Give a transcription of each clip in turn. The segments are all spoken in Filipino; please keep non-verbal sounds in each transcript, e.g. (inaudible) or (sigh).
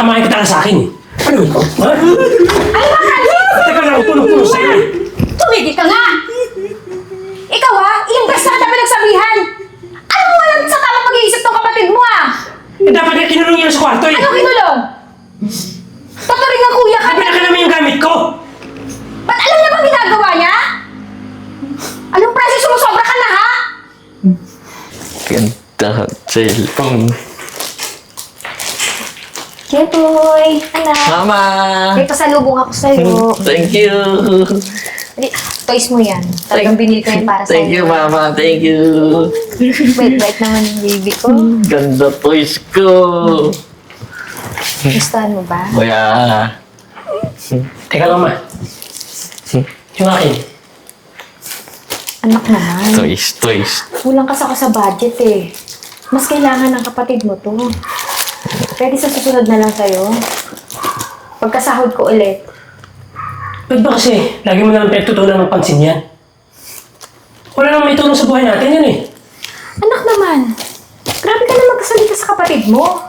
tatamahin kita sa akin. Ano ito? Ha? Ano ba, Francis? Teka lang, puno-puno sa'yo eh. Tumigil ka nga! Ikaw ha, ilang beses na kita pinagsabihan! Ano mo walang sa tamang pag-iisip ng kapatid mo ah? Eh, dapat nga kinulong yun sa kwarto eh. Ano kinulong? Tataring ang kuya ka! Pinaka naman yung gamit ko. Ba't alam niya bang ginagawa niya? Anong Francis, sumusobra ka na ha? Ganda cellphone. Ketoy, anak. Mama! May pasalubong ako sa'yo. Thank you! Toys mo yan. Talagang binili ko yan para Thank you, sa'yo. Mama. Thank you. Wait, wait naman yung baby ko. Ganda toys ko. Gustuhan mo ba? Kuya. Teka lang, ma. Yung akin. Anak naman. Toys, toys. Kulang kasi ako sa budget eh. Mas kailangan ng kapatid mo to. Pwede sa susunod na lang sa'yo. Pagkasahod ko ulit. Ba't ba kasi lagi mo naman pinagtutunan ng pansin yan? Wala namang may tulong sa buhay natin yan eh. Anak naman, grabe ka na magkasalita sa kapatid mo.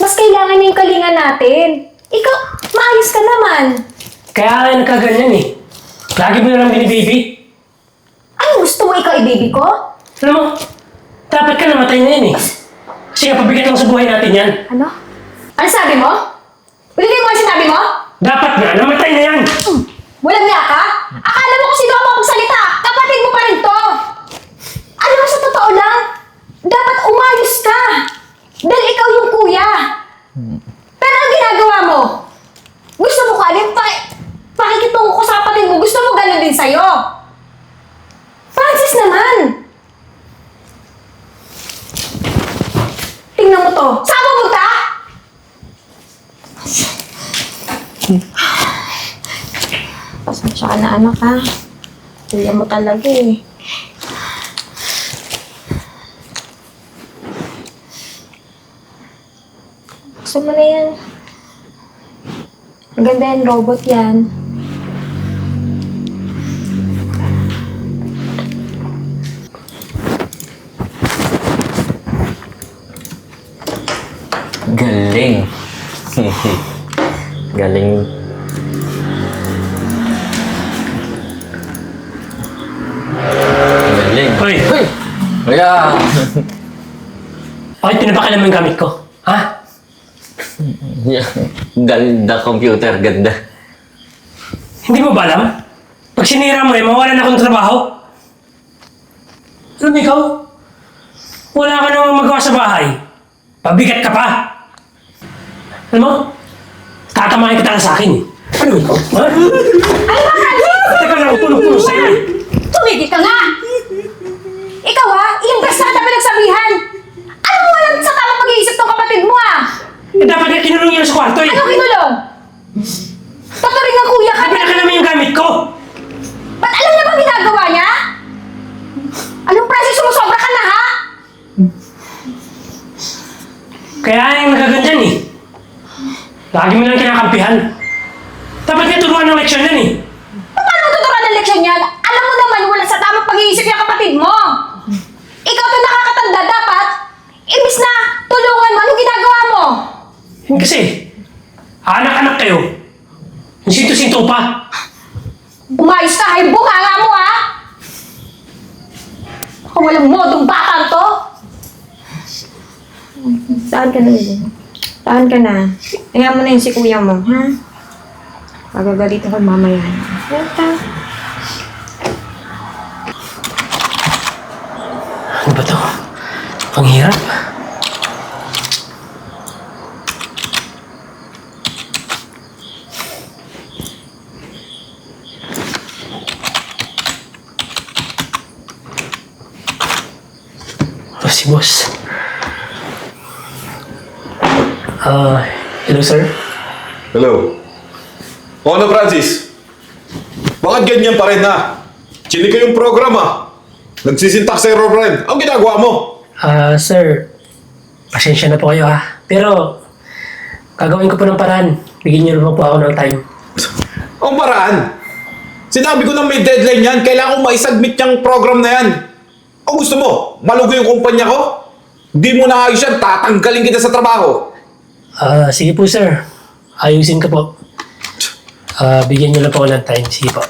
Mas kailangan niya yung kalinga natin. Ikaw, maayos ka naman. Kaya nga nagkaganyan eh. Lagi mo na lang binibaby. Ano gusto mo ikaw i-baby ko? Alam mo, dapat ka namatay na yan eh. Kasi nga pabigat lang sa buhay natin yan. Ano? Ano sabi mo? Ulitin mo ang sinabi mo? Dapat nga, namatay na yan! Hmm, Walang niya ka? Akala mo kung sino ako magsalita? Kapatid mo pa rin to! Alam mo sa totoo lang, dapat umayos ka! Dahil ikaw yung kuya! Pero ang ginagawa mo? Gusto mo ka din, paki, pakikitungo ko sa kapatid mo, gusto mo ganun din sa'yo! Francis naman! Tingnan mo to. Saan mo punta? Pasensya ka na anak ha. Kuya mo talaga eh. Gusto mo na yan. Maganda yan, robot yan. Kuya! Bakit pinapakilam yung gamit ko? Ha? (laughs) Ganda computer, ganda. Hindi mo ba alam? Pag sinira mo eh, mawalan ako ng trabaho. Alam mo ikaw? Wala ka namang magawa sa bahay. Pabigat ka pa. Alam mo? Tatamahin kita sa akin eh. Ano ikaw? Ha? Ano? Teka lang, puno-puno sa'yo eh. Tumigil ka nga! Ikaw ha, ilang beses na kita pinagsabihan! Ano mo walang sa tamang pag-iisip ng kapatid mo ah? Eh, dapat nga kinulong yun sa kwarto eh. Ano kinulong? Tataring ang kuya ka! Pinaka naman yung gamit ko. Ba't alam niya bang ginagawa niya? Anong Francis, sumusobra ka na ha? Kaya yung nagaganyan eh. Lagi mo lang kinakampihan. Dapat nga turuan ng leksyon yan eh. Paano mo tuturuan ng leksyon yan? Alam mo naman wala sa tamang pag-iisip yung kapatid mo! Ikaw to nakakatanda dapat! Imbis na tulungan mo, anong ginagawa mo? Yun Kasi, anak-anak kayo. Yung sinto-sinto pa. Umayos ka, hay bunganga mo ha! Kung walang modong batang to! Saan ka na yun? Saan ka na? Kaya mo na yun si kuya mo, ha? Pagagalitan ko mamaya. Welcome. Ano ba to? Ang hirap. Si boss. Ah, hello sir. Hello. O ano, Francis? Bakit ganyan pa rin ha? Chili ko yung program ha. Nagsisintak sa error rin. Ang ginagawa mo? Ah, sir. Pasensya na po kayo ha. Pero, gagawin ko po ng paraan. Bigyan niyo naman po ako ng time. Ang paraan. Sinabi ko na may deadline yan. Kailangan ko maisubmit yung program na yan. O gusto mo, malugo yung kumpanya ko? Di mo na ayos yan, tatanggalin kita sa trabaho. Ah, sige po sir. Ayusin ko po. Ah, bigyan niyo lang po ako ng time. Sige po.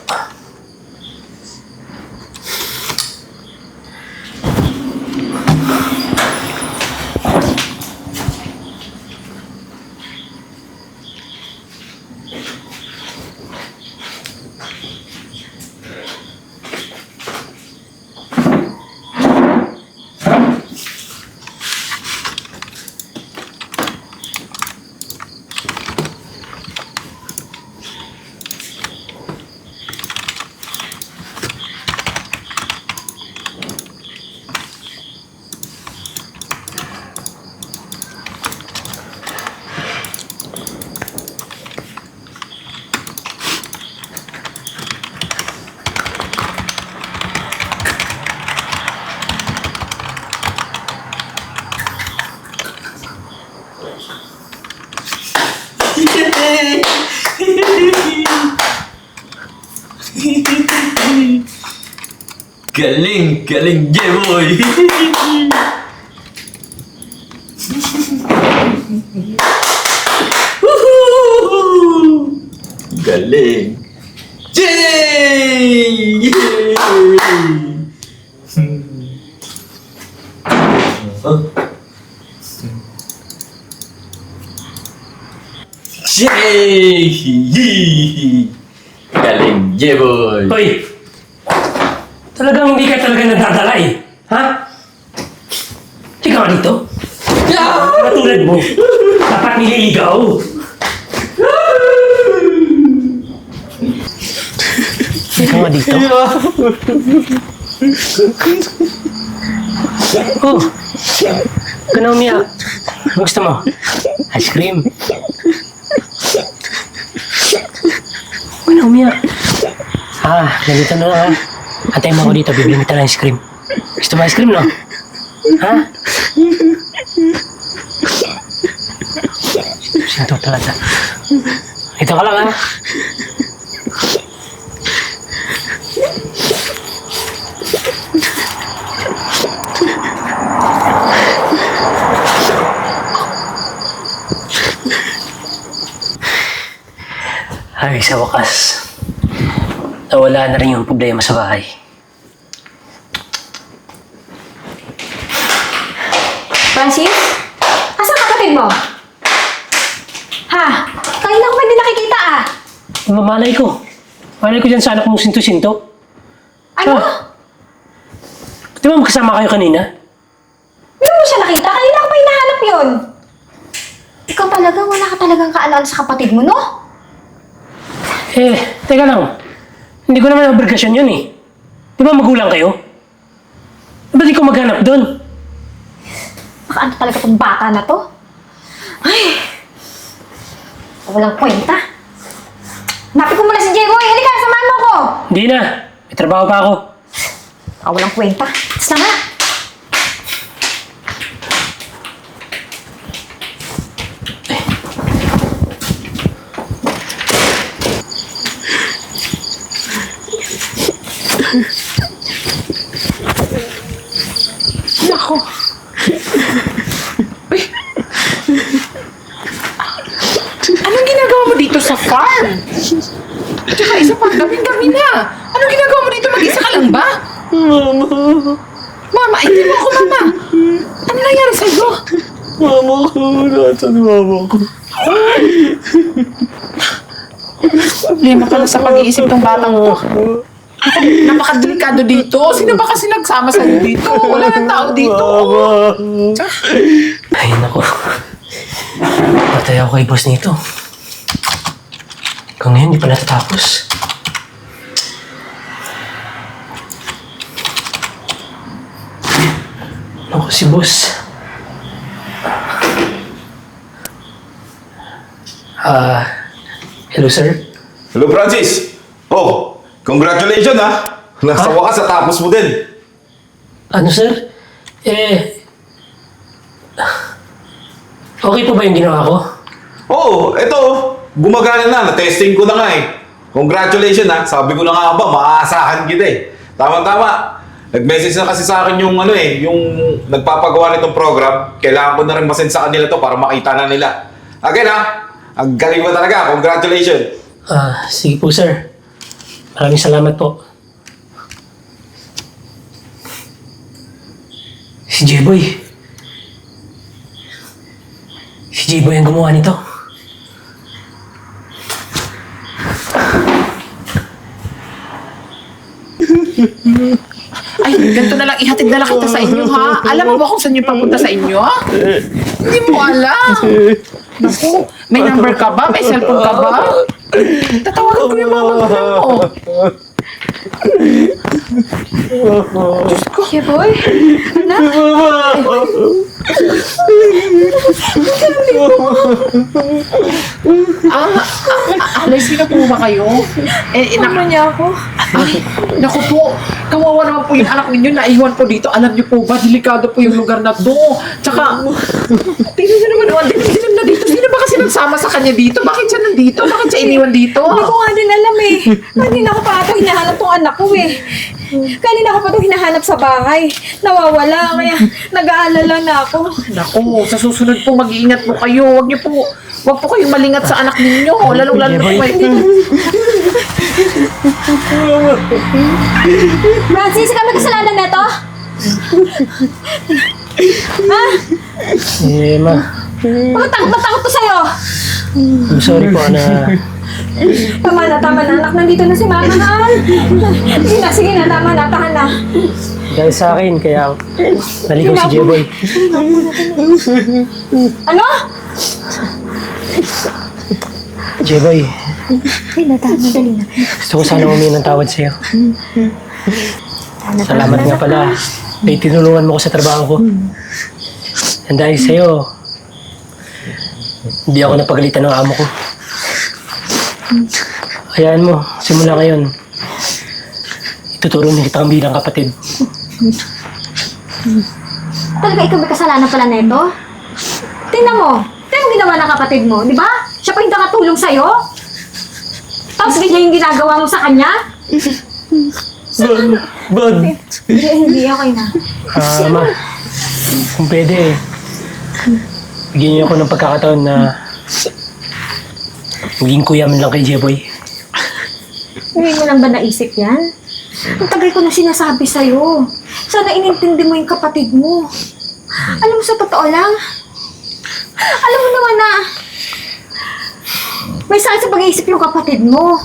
Galing! Galing, Jeboy! Woohoo! Galing! Yay! Yay! Yay! Galing, Jeboy! Hoy! Ka talaga nadadala eh. Ha? Ikaw dito. Katulad mo. Dapat nililigaw. Ikaw nga dito. Oh. Ka na umiyak. Ano gusto mo? Ice cream. Na umiyak. Ah, ganito na lang ha. Antayin mo ako dito, bibili kita ng ice cream. Gusto mo ice cream, no? Ha? Sinto talaga. Ito ka lang, ha? Ay, sa wakas. Nawala na rin yung problema sa bahay. Francis? Asan kapatid mo? Ha? Kanina ko ba hindi nakikita ah? Mamalay ko. Malay ko dyan sa anak mong sinto-sinto. Ano? Ah. Di ba magkasama kayo kanina? Hindi mo siya nakita? Kanina ko pa hinahanap yun. Ikaw talaga, wala ka talagang kaalala sa kapatid mo, no? Eh, teka lang. Hindi ko naman obligasyon yun eh. Di ba magulang kayo? Ba't di ko maghanap doon? Ano talaga tong bata na to? Ay! Walang kwenta. Hanapin ko muna si Jemoy. Halika, samahan mo ko. Hindi na. May trabaho pa ako. Ah, walang kwenta. Tapos na nga. Nako. Uy. Anong ginagawa mo dito sa farm? Tsaka isa pa, daming-dami na. Anong ginagawa mo dito? Mag-isa ka lang ba? Mama. Mama, hindi mo ako mama. Ano nangyari sa'yo? Mama ko! Nasaan mama ko? Problema ka na sa pag-iisip ng batang to. Napakadelikado dito. Sino ba kasi nagsama sa'yo dito? Wala nang tao dito. Tsaka, Ay, nako. Patay ako kay boss nito. Kung ngayon, di pa natatapos. Naku, si boss. Ah, hello sir. Hello, Francis! Oh, congratulations ha! Nasa Ha? wakas, natapos mo din. Ano sir? Eh, okay po ba yung ginawa ko? Oo, eto, gumagana na. Na-testing ko na nga eh. Congratulations ha. Sabi ko na nga ba, maaasahan kita eh. Tama-tama. Nag-message na kasi sa akin yung ano eh, yung nagpapagawa nitong program. Kailangan ko na rin masend sa kanila to para makita na nila. Again ha, ang galing mo talaga. Congratulations. Ah, sige po sir. Maraming salamat po. Si J-Boy. Si J-Boy ang gumawa nito. Ay, ganito na lang, ihatid na lang kita sa inyo, ha? Alam mo ba kung saan yung papunta sa inyo? Hindi mo alam. Naku, may number ka ba? May cellphone ka ba? Tatawagan ko yung magulang mo. Jeboy? Anak? Ah, ah, alay, sino po ba kayo? Eh, eh, Ano nak- niya ako? Ay, naku po, kawawa naman po yung anak ninyo, naiwan po dito. Alam niyo po ba, delikado po yung lugar na to. Tsaka, tingnan niyo naman, oh, dilim na dito. Sino ba kasi nagsama sa kanya dito? Bakit siya nandito? Bakit siya iniwan dito? Hindi ko nga din alam eh. Kanina ko pa ito hinahanap tong anak ko eh. (laughs) Kanina ko pa ito hinahanap sa bahay. Nawawala, kaya (laughs) nag-aalala na ako. Naku, sa susunod po, mag-iingat po kayo. Huwag niyo po, huwag po kayong malingat sa anak ninyo. Lalong-lalo na po kayo. (laughs) Francis, kami kasalanan nito? ha? Eh, ma. Bakit takot na takot ko sa'yo? I'm sorry po na Tama na, tama na. Anak, nandito na si Mama, ha? Sige na, sige na, tama na, tahan na. dahil sa akin, kaya naligaw si J-Boy. Ano? J-Boy, Dali na, tahan na, dali na. gusto ko sana humingi ng tawad sa'yo. Salamat nga pala. May tinulungan mo ko sa trabaho ko. And dahil sa'yo, hindi ako napagalitan ng amo ko. Hayaan mo, simula ngayon, ituturo niya kita bilang kapatid. Talaga ikaw may kasalanan pala neto? Tingnan mo, tingnan mo ginawa ng kapatid mo, di ba? Siya pa yung nakatulong sa'yo? Tapos ganyan yung ginagawa mo sa kanya? Bud! Hindi, hindi, okay na. Ah, ma, kung pwede, bigyan niyo ako ng pagkakataon na maging kuya man lang kay J-Boy. Hindi mo lang ba naisip yan? Ang tagal ko na sinasabi sa'yo. Sana inintindi mo yung kapatid mo. Alam mo sa totoo lang, alam mo naman na may sakit sa pag-iisip yung kapatid mo.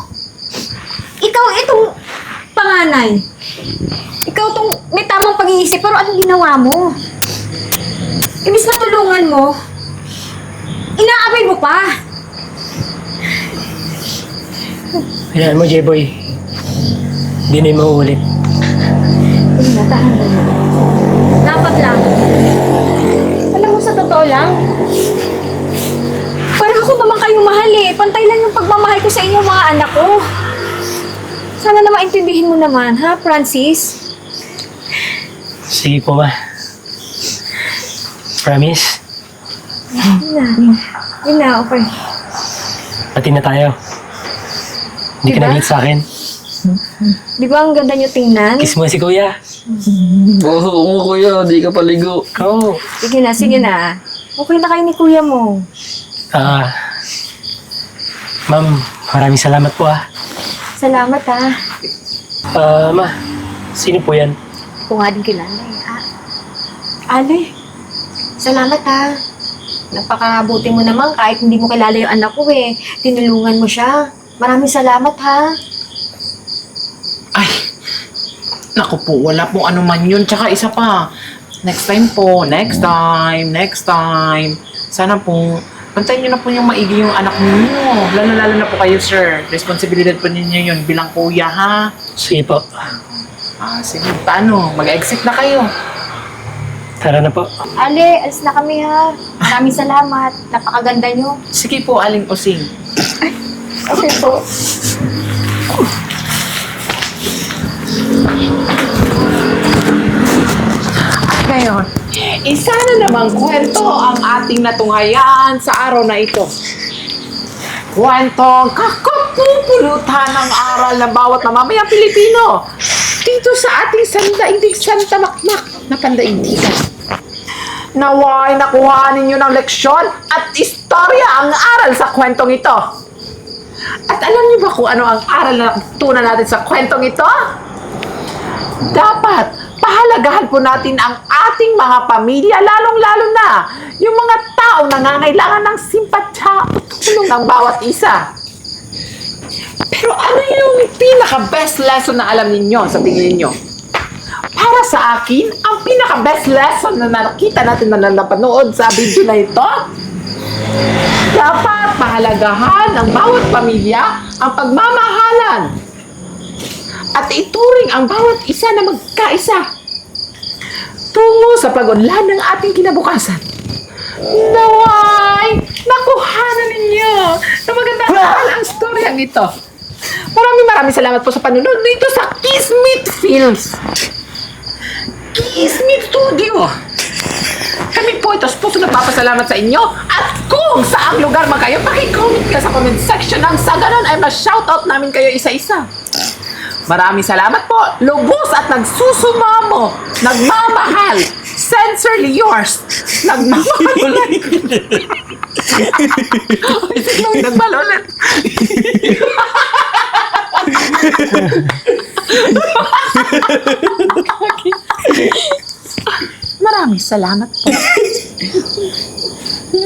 Ikaw itong panganay. Ikaw itong may tamang pag-iisip pero anong ginawa mo? Ibig na tulungan mo, inaabay mo pa. Hayaan mo, J-Boy. Hindi na yung mauulit. Hindi na, tahan na lang. Dapat lang. Alam mo, sa totoo lang, parang ako naman kayo mahal eh. Pantay lang yung pagmamahal ko sa inyo mga anak ko. Sana na maintindihin mo naman, ha, Francis? Sige po, ma. Promise? Yun na. Yun na, okay. Pati na tayo. Hindi ka Diba? naglit sa akin. Di ba ang ganda nyo tingnan? Kiss mo si kuya. Oo, oo, kuya. Di ka paligo. Go! Sige na, sige na. Okay na kayo ni kuya mo. Ah, ma'am, maraming salamat po ah. Salamat, ha. Ah, ma, sino po yan? Kung nga din kilala eh. Ah, Ale, salamat ha. Napakabuti mo naman kahit hindi mo kilala yung anak ko eh. Tinulungan mo siya. Maraming salamat ha. Ay, naku po, wala pong ano man yun. Tsaka isa pa, next time po, next time, next time. Sana po, pantayin niyo na po yung maigi yung anak ninyo. Lalo-lalo na po kayo, sir. Responsibilidad po ninyo yun bilang kuya, ha? Sige po. Ah, sige, paano? Mag-exit na kayo. Tara na po. Ale, alis na kami ha. Maraming salamat. Napakaganda nyo. Sige po, Aling Osing. (laughs) Okay po. Ngayon, isa na namang kwento ang ating natunghayan sa araw na ito. Kwentong kakapupulutan ng aral ng bawat mamamayang Pilipino dito sa ating sandaigdig Santa Makmak na pandaigdigan. Naway nakuha ninyo ng leksyon at istorya ang aral sa kwentong ito. At alam niyo ba kung ano ang aral na tunan natin sa kwentong ito? Dapat pahalagahan po natin ang ating mga pamilya, lalong-lalo na yung mga tao na nangangailangan ng simpatya at tulong ng bawat isa. Pero ano yung pinaka-best lesson na alam ninyo sa tingin ninyo? Para sa akin, ang pinaka-best lesson na nakita natin na napanood sa video na ito, dapat pahalagahan ng bawat pamilya ang pagmamahalan at ituring ang bawat isa na magkaisa tungo sa pag-unlad ng ating kinabukasan. Naway! Nakuhanan ninyo na magandang ang storyang ito. Maraming maraming salamat po sa panunod dito sa Kismet Films. Kismet Studio. Kami po ito puso nagpapasalamat sa inyo at kung saang lugar man kayo, pakicomment ka sa comment section nang sa ganun ay ma-shoutout namin kayo isa-isa. Maraming salamat po. Lubos at nagsusumamo. Nagmamahal. Sincerely yours. Nagmamahal (laughs) ulit. Ay, nagmahal ulit. (laughs) Maraming salamat po. (laughs)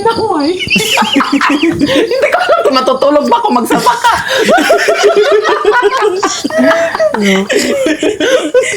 Naku, ay. (laughs) Hindi ko alam kung matutulog ba kung magsama ka.